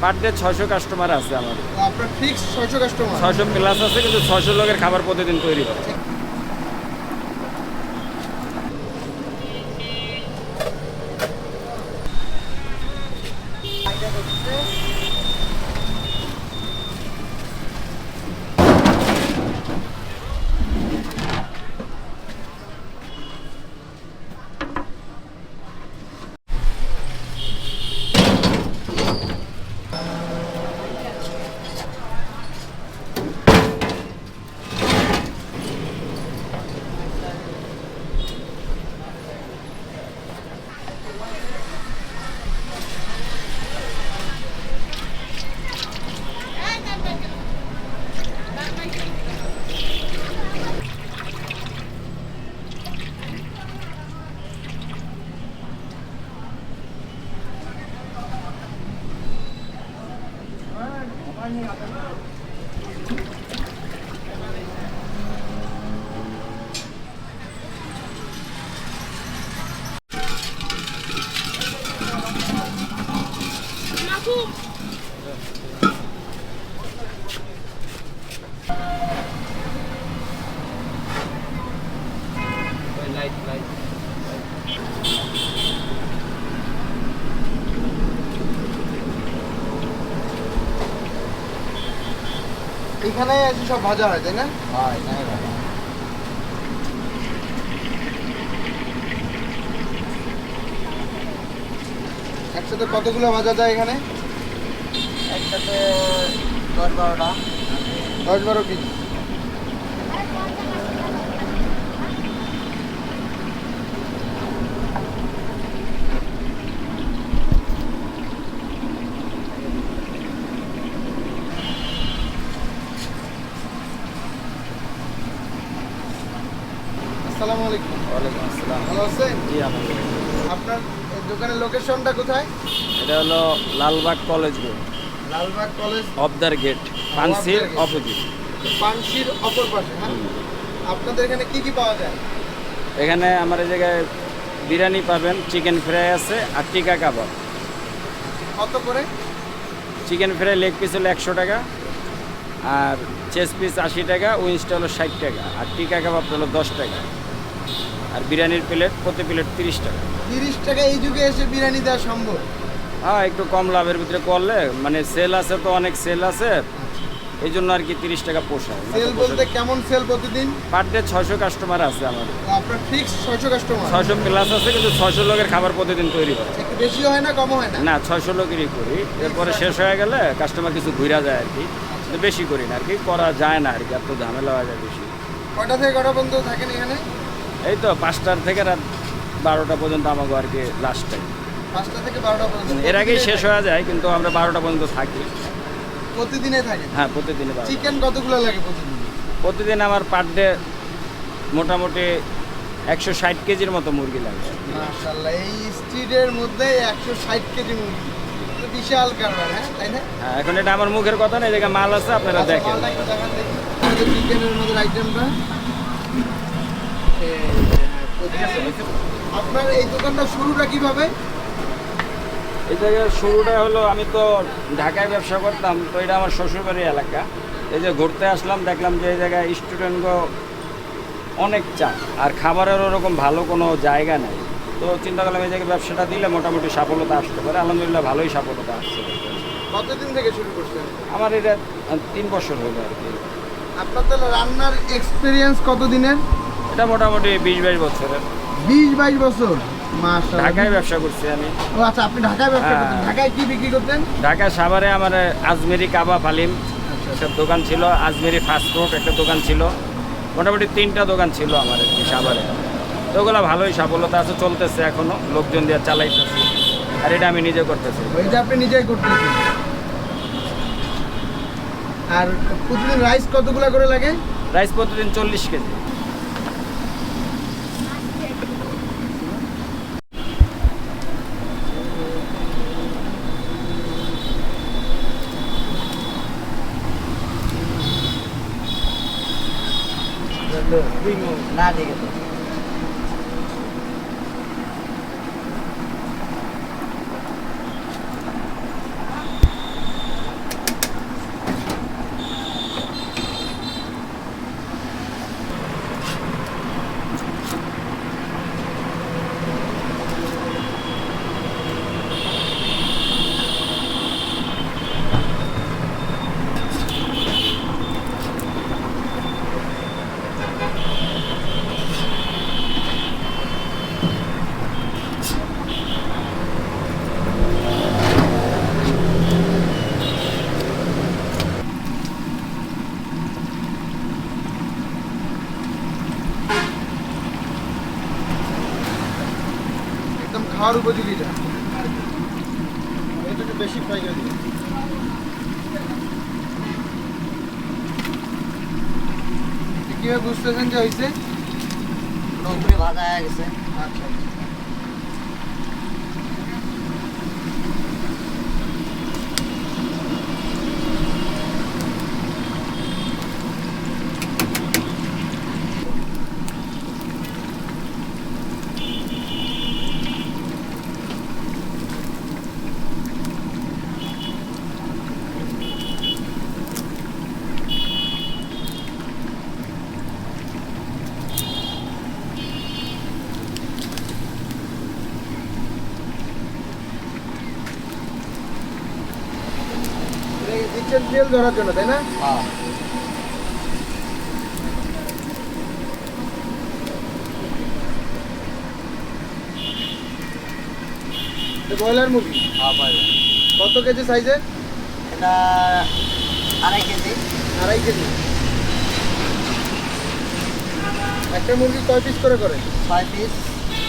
Per day ছয়শো customer আছে আমাদের আপনার ফিক্স ছয়শো কাস্টমার ছয়শো প্লাস আছে কিন্তু ছয়শো লোকের খাবার প্রতিদিন তৈরি হয়। Boom! এখানে এসে সব ভাজা হয় তাই না? একসাথে কতগুলো ভাজা যায় এখানে? একসাথে দশ বারোটা। দশ বারো কেজি আসসালামু আলাইকুম। ওয়ালাইকুম আসসালাম। ভালো আছেন? জি আলহামদুলিল্লাহ। আপনার দোকানের লোকেশনটা কোথায়? এটা হলো Lalbagh college road Lalbagh college. অবদার gate. ফান্সির gate। অপোজিট। পানশির অপর পাশে হ্যাঁ? আপনাদের এখানে কি কি পাওয়া যায়? এখানে আমার এই জায়গায় বিরিয়ানি পাবেন চিকেন ফ্রাই আছে আর টিকা কাবাব। কত করে? চিকেন ফ্রাই লেগ পিস হলো একশো টাকা আর চেস পিস আশি টাকা উইংসটা হলো ষাট টাকা আর টিকা কাবাব হলো দশ টাকা। আর বিরিয়ানির প্লেট প্রতি প্লেট তিরিশ টাকা। তিরিশ টাকা এই যুগে এসে বিরিয়ানি দেওয়া সম্ভব? হ্যাঁ একটু কম লাভের ভিতরে করলে মানে সেল আছে তো অনেক সেল আছে। এই জন্য আর কি তিরিশ টাকা পোষায়। সেল বলতে কেমন সেল প্রতিদিন? পার ডে ছয়শো কাস্টমার আছে আমাদের আপনার ফিক্স ছয়শো কাস্টমার ছয়শো প্লাস আছে কিন্তু ছয়শো লোকের খাবার প্রতিদিন তৈরি হয়। বেশি হয় না কম হয় না? না ছয়শো লোকেরই করি। এরপরে শেষ হয়ে গেলে কাস্টমার কিছু ঘুরা যায় আর কি। বেশি করি না আর কি করা যায় না আর কি এত ঝামেলা হয়ে যায় বেশি। কটা থেকে কটা পর্যন্ত থাকেন এখানে? এই তো পাঁচটার থেকে রাত বারোটা পর্যন্ত আমাকে আর কি লাস্ট টাইম পাঁচটা থেকে বারোটা পর্যন্ত। এর আগেই শেষ হয়ে যায় কিন্তু আমরা বারোটা পর্যন্ত থাকি। প্রতিদিনে থাকেন? হ্যাঁ প্রতিদিনে চিকেন কতগুলো লাগে প্রতিদিন? প্রতিদিন আমার পার ডে মোটামুটি একশো ষাট কেজির মতো মুরগি লাগে। এই স্ট্রিটের মধ্যে একশো ষাট কেজি মুরগি। বিশাল কারবার হ্যাঁ তাই না? হ্যাঁ এখন এটা আমার মুখের কথা না এই জায়গায় মাল আছে আপনারা আচ্ছা, দেখেন। চিকেনের মধ্যে আইটেমটা আপনার এই দোকানটা শুরুটা কীভাবে? এই জায়গায় শুরুটা হলো আমি তো ঢাকায় ব্যবসা করতাম তো এটা আমার শ্বশুরবাড়ির এলাকা। এই যে ঘুরতে আসলাম দেখলাম যে এই জায়গায় স্টুডেন্টগো অনেক চা আর খাবারের ওরকম ভালো কোনো জায়গা নেই। তো চিন্তা করলাম এই জায়গায় ব্যবসাটা দিলে মোটামুটি সফলতা আসতে পারে। আলহামদুলিল্লাহ ভালোই সফলতা আসছে। কতদিন থেকে শুরু করছেন? আমার এটা তিন বছর হলো আর কি। আপনার তাহলে রান্নার এক্সপিরিয়েন্স কতদিনের? এটা মোটামুটি বিশ বাইশ বছরের। বিশ বাইশ বছর? ঢাকায় ব্যবসা করছি আমি। ও আচ্ছা আপনি ঢাকায় ব্যবসা হ্যাঁ। করতেন। ঢাকায় কি বিক্রি করতেন? ঢাকায় সাভারে আমার আজমেরি কাবাব হালিম আচ্ছা একটা দোকান ছিল আজমেরি ফাস্টফুড একটা দোকান ছিল। মোটামুটি তিনটা দোকান ছিল আমার সাভারে। তো ওগুলো ভালোই সফলতা আছে চলতেছে এখনও লোকজন দিয়ে চালাইতেছি। আর এটা আমি নিজে করতেছি। ওইটা আপনি নিজেই করতেছেন। আর প্রতিদিন রাইস কতগুলো করে লাগে? রাইস প্রতিদিন চল্লিশ কেজি। না ঠিক খাওয়ার উপযোগীটা এটা। একটু বেশি পাইকারি কীভাবে বুঝতেছেন যে হয়েছে নৌকরি ভাজা হয়ে গেছে। আচ্ছা। দিচ্ছেন তেল ধরার জন্য তাই না? হ্যাঁ। ব্রয়লার মুরগি? হ্যাঁ কত কেজি সাইজের এটা আড়াই কেজি। আড়াই কেজি। একটা মুরগি কয় পিস করে করে। ছয় পিস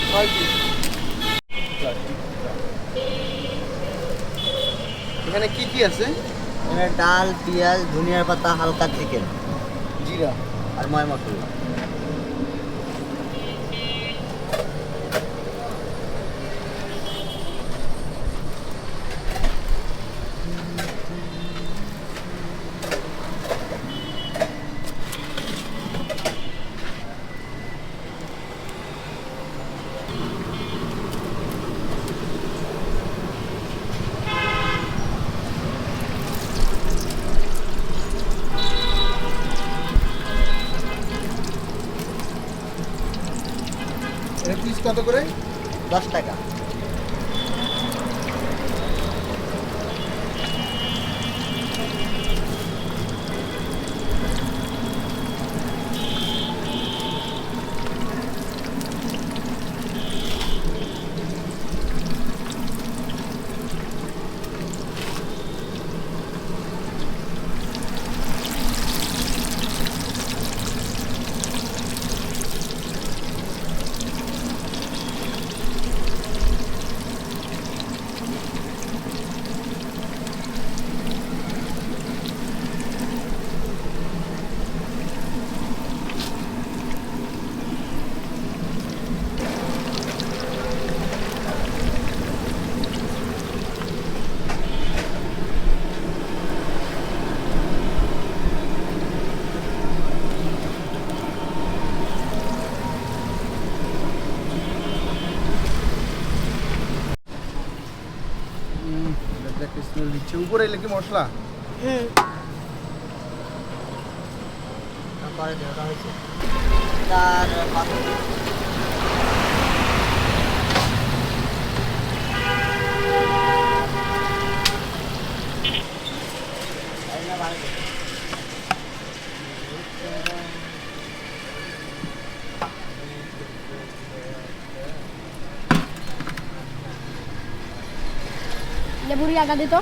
ছয় পিস এখানে কি কি আছে? ডাল পেঁয়াজ ধনিয়ার পাতা হালকা চিকেন জিরা আর ময় মশলা এর পিস কত করে দশ টাকা। স্মেল দিচ্ছে। উপরে এলে কি মশলা? তারপরে দেওয়া হয়েছে। চার घूरी आगा दी तो